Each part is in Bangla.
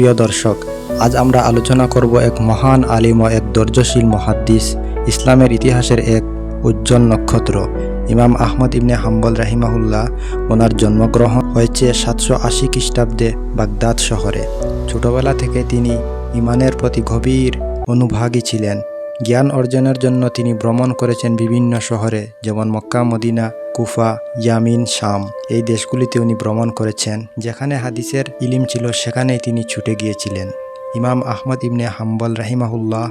প্রিয় দর্শক, আজ আমরা আলোচনা করব এক মহান আলিম ও এক ধৈর্যশীল মহাদ্দিস, ইসলামের ইতিহাসের এক উজ্জ্বল নক্ষত্র। ইমাম আহমদ ইবনে হাম্বল রাহিমাহুল্লাহ ওনার জন্মগ্রহণ হয়েছে সাতশো আশি খ্রিস্টাব্দে বাগদাদ শহরে। ছোটবেলা থেকে তিনি ইমানের প্রতি গভীর অনুভাগী ছিলেন। জ্ঞান অর্জনের জন্য তিনি ভ্রমণ করেছেন বিভিন্ন শহরে, যেমন মক্কা, মদিনা, কুফা, ইয়ামিন, শাম। এই দেশগুলিতে উনি ভ্রমণ করেছেন। যেখানে হাদিসের ইলিম ছিল, সেখানেই তিনি ছুটে গিয়েছিলেন। ইমাম আহমদ ইবনে হাম্বল রাহিমাহুল্লাহ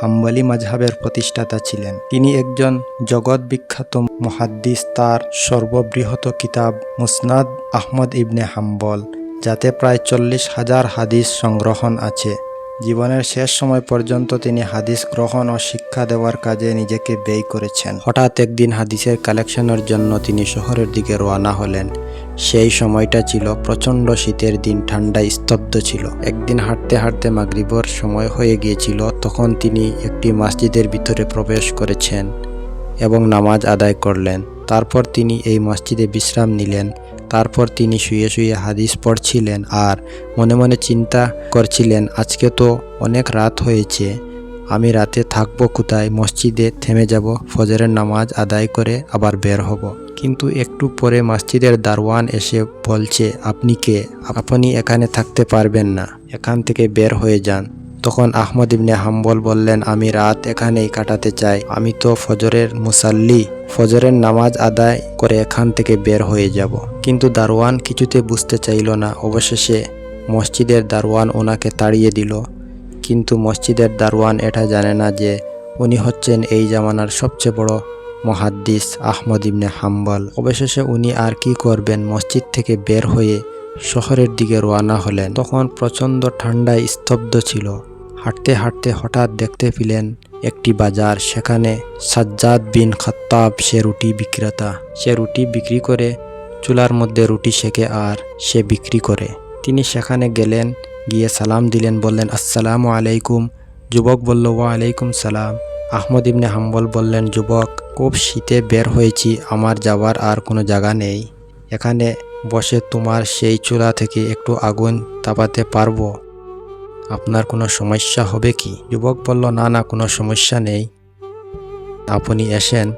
হাম্বলি মাঝহাবের প্রতিষ্ঠাতা ছিলেন। তিনি একজন জগৎ বিখ্যাত মহাদ্দিস, তার সর্ববৃহৎ কিতাব মুসনাদ আহমদ ইবনে হাম্বল, যাতে প্রায় চল্লিশ হাজার হাদিস সংগ্রহণ আছে। জীবনের শেষ সময় পর্যন্ত তিনি হাদিস গ্রহণ ও শিক্ষা দেওয়ার কাজে নিজেকে ব্যয় করেছেন। হঠাৎ একদিন হাদিসের কালেকশনের জন্য তিনি শহরের দিকে রওনা হলেন। সেই সময়টা ছিল প্রচণ্ড শীতের দিন ঠান্ডায় স্তব্ধ ছিল। একদিন হাঁটতে হাঁটতে মাগরিবর সময় হয়ে গিয়েছিল, তখন তিনি একটি মসজিদের ভিতরে প্রবেশ করেছেন এবং নামাজ আদায় করলেন। তারপর তিনি এই মসজিদে বিশ্রাম নিলেন। তারপর তিনি শুয়ে শুয়ে হাদিস পড়ছিলেন আর মনে মনে চিন্তা করছিলেন, আজকে তো অনেক রাত হয়েছে, আমি রাতে থাকব কোথায়? মসজিদে থেমে যাব, ফজরের নামাজ আদায় করে আবার বের হব। কিন্তু একটু পরে মসজিদের দারওয়ান এসে বলছে, আপনি কে? আপনি এখানে থাকতে পারবেন না। এখান থেকে বের হয়ে যান। তখন আহমদ ইবনে হাম্বল বললেন, আমি রাত এখানেই কাটাতে চাই। আমি তো ফজরের মুসাল্লি। ফজরের নামাজ আদায় করে এখান থেকে বের হয়ে যাব। কিন্তু দারোয়ান কিছুতে বুঝতে চাইল না। অবশেষে মসজিদের দারোয়ান ওনাকে তাড়িয়ে দিল। কিন্তু মসজিদের দারোয়ান এটা জানে না যে উনি হচ্ছেন এই জামানার সবচেয়ে বড় মহাদ্দিস আহমদ ইবনে হাম্বল। অবশেষে উনি আর কি করবেন? মসজিদ থেকে বের হয়ে শহরের দিকে রওনা হলেন। তখন প্রচণ্ড ঠান্ডায় স্তব্ধ ছিল। হাঁটতে হাঁটতে হঠাৎ দেখতে পেলেন একটি বাজার। সেখানে সাজ্জাদ বিন খাত্তাব সে রুটি বিক্রেতা। সে রুটি বিক্রি করে চুলার মধ্যে রুটি সেকে আর সে বিক্রি করে। তিনি সেখানে গেলেন, গিয়ে সালাম দিলেন, বললেন, আসসালামু আলাইকুম। যুবক বলল ওয়া আলাইকুম সালাম। আহমদ ইবনে হাম্বল বললেন, যুবক, খুব শীতে বের হয়েছি। আমার যাওয়ার আর কোনো জায়গা নেই। এখানে বসে তোমার সেই চুলা থেকে একটু আগুন তাপাতে পারব। আপনার কোনো সমস্যা হবে কি? যুবক বলল, না না, কোনো সমস্যা নেই। আপনি এসেন,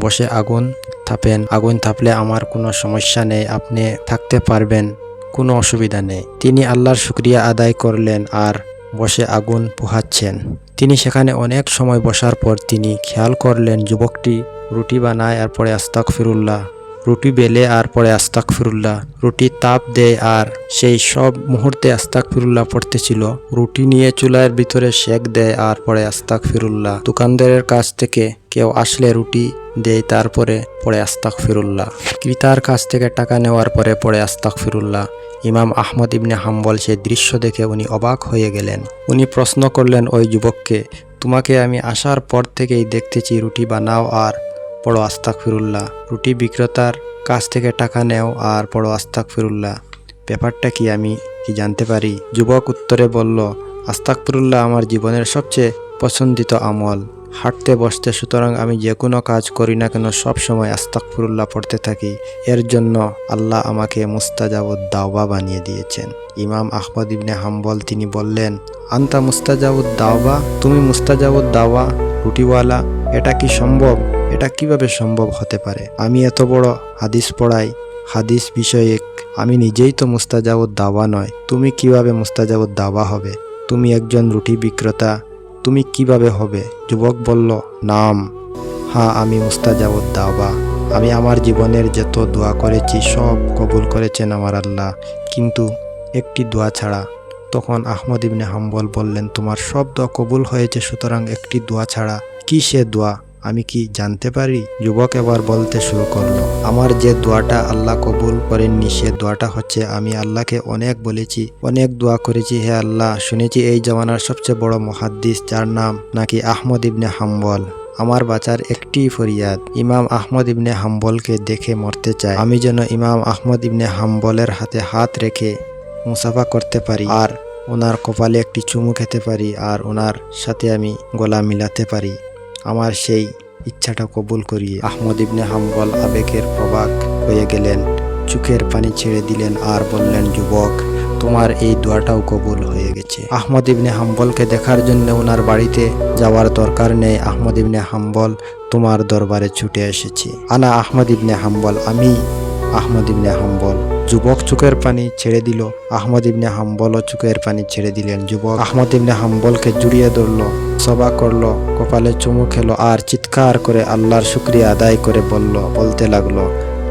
বসে আগুন থাপেন। আগুন থাপলে আমার কোনো সমস্যা নেই, আপনি থাকতে পারবেন, কোনো অসুবিধা নেই। তিনি আল্লাহর শুক্রিয়া আদায় করলেন আর বসে আগুন পোহাচ্ছেন। তিনি সেখানে অনেক সময় বসার পর তিনি খেয়াল করলেন, যুবকটি রুটি বানায় আর পরে আস্তাক ফিরুল্লাহ রুটি বেলে আর পরে আস্তাক ফিরুল্লাহ রুটি তাপ দেয় আর সেই সব মুহূর্তে আস্তাক ফিরুল্লাহ পড়তেছিল। রুটি নিয়ে চুলার ভিতরে শেক দেয় আর পরে আস্তাক ফিরুল্লাহ দোকানদারের কাছ থেকে কেউ আসলে রুটি দেয় তারপরে পরে আস্তাক ফিরুল্লাহ ক্রেতার কাছ থেকে টাকা নেওয়ার পরে পরে আস্তাক ফিরুল্লাহ ইমাম আহমদ ইবনে হাম্বল সে দৃশ্য দেখে উনি অবাক হয়ে গেলেন। উনি প্রশ্ন করলেন, ওই যুবককে, তোমাকে আমি আসার পর থেকেই দেখতেছি রুটি বানাও আর পড়ো আস্তাক ফিরুল্লাহ রুটি বিক্রেতার কাছ থেকে টাকা নেও আর পড়ো আস্তাক ফিরুল্লাহ ব্যাপারটা কি আমি কি জানতে পারি? যুবক উত্তরে বলল আস্তাক ফিরুল্লাহ আমার জীবনের সবচেয়ে পছন্দিত আমল। হাঁটতে, বসতে, সুতরাং আমি যে কোনো কাজ করি না কেন, সব সময় আস্তাক ফিরুল্লাহ পড়তে থাকি। এর জন্য আল্লাহ আমাকে মুস্তাজাবুদ দাওবা বানিয়ে দিয়েছেন। ইমাম আহমদ ইবনে হাম্বল তিনি বললেন, আন্তা মুস্তাজাবুদ দাওবা? তুমি মুস্তাজাবুদ দাওয়া, রুটিওয়ালা? এটা কি সম্ভব? এটা কীভাবে সম্ভব হতে পারে? আমি এত বড় হাদিস পড়াই, হাদিস বিষয়ে আমি নিজেই তো মুস্তাজাবুদ দাওয়া নয়। তুমি কীভাবে মুস্তাজাবুদ দাওয়া হবে? তুমি একজন রুটি বিক্রেতা, তুমি কীভাবে হবে? যুবক বলল, নাম। হ্যাঁ আমি মুস্তাজাবুদ দাওয়া। আমি আমার জীবনের যত দোয়া করেছি, সব কবুল করেছেন আমার আল্লাহ। কিন্তু একটি দোয়া ছাড়া। তখন আহমদ ইবনে হাম্বল বললেন, তোমার সব দোয়া কবুল হয়েছে, সুতরাং একটি দোয়া ছাড়া কি সে দোয়া? আমি কি জানতে পারি? যুবক এবার বলতে শুরু করল, আমার যে দোয়াটা আল্লাহ কবুল করেননি, সে দোয়াটা হচ্ছে, আমি আল্লাহকে অনেক বলেছি, অনেক দোয়া করেছি, হে আল্লাহ, শুনেছি এই জমানার সবচেয়ে বড় মহাদ্দিস, যার নাম নাকি আহমদ ইবনে হাম্বল। আমার বাঁচার একটি ফরিয়াদ, ইমাম আহমদ ইবনে হাম্বলকে দেখে মরতে চাই। আমি যেন ইমাম আহমদ ইবনে হাম্বলের হাতে হাত রেখে মুসাফা করতে পারি আর ওনার কপালে একটি চুমু খেতে পারি আর ওনার সাথে আমি গলা মিলাতে পারি। আমার সেই ইচ্ছাটা কবুল করিয়ে আহমদ ইবনে হাম্বল আবেগের প্রবাক হয়ে গেলেন। চোখের পানি ছেড়ে দিলেন আর বললেন, যুবক, তোমার এই দোয়াটাও কবুল হয়ে গেছে। আহমদ ইবনে হাম্বলকে দেখার জন্য ওনার বাড়িতে যাওয়ার দরকার নেই। আহমদ ইবনে হাম্বল তোমার দরবারে ছুটে এসেছি। আনা আহমদ ইবনে হাম্বল, আমি আহমদ ইবনে হাম্বল। যুবক চোখের পানি ছেড়ে দিল। আহমদ ইবনে হাম্বলও চোখের পানি ছেড়ে দিলেন যুবক। আহমদ ইবনে হাম্বলকে জুড়িয়ে ধরলো সবা করল, কপালে চুমু খেলো আর চিৎকার করে আল্লাহর শুক্রিয়া আদায় করে বলল, বলতে লাগল,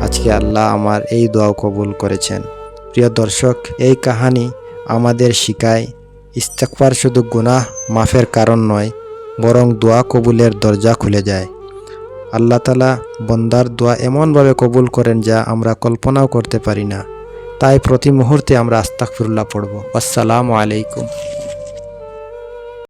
আজকে আল্লাহ আমার এই দোয়াও কবুল করেছেন। প্রিয় দর্শক, এই কাহানি আমাদের শিখায় ইস্তেকবার শুধু গুনাহ মাফের কারণ নয়, বরং দোয়া কবুলের দরজা খুলে যায়। আল্লাহ তালা বন্দার দোয়া এমনভাবে কবুল করেন যা আমরা কল্পনাও করতে পারি না। তাই প্রতি মুহূর্তে আমরা আস্তাকফিরুল্লাহ পড়ব। আসসালামু আলাইকুম।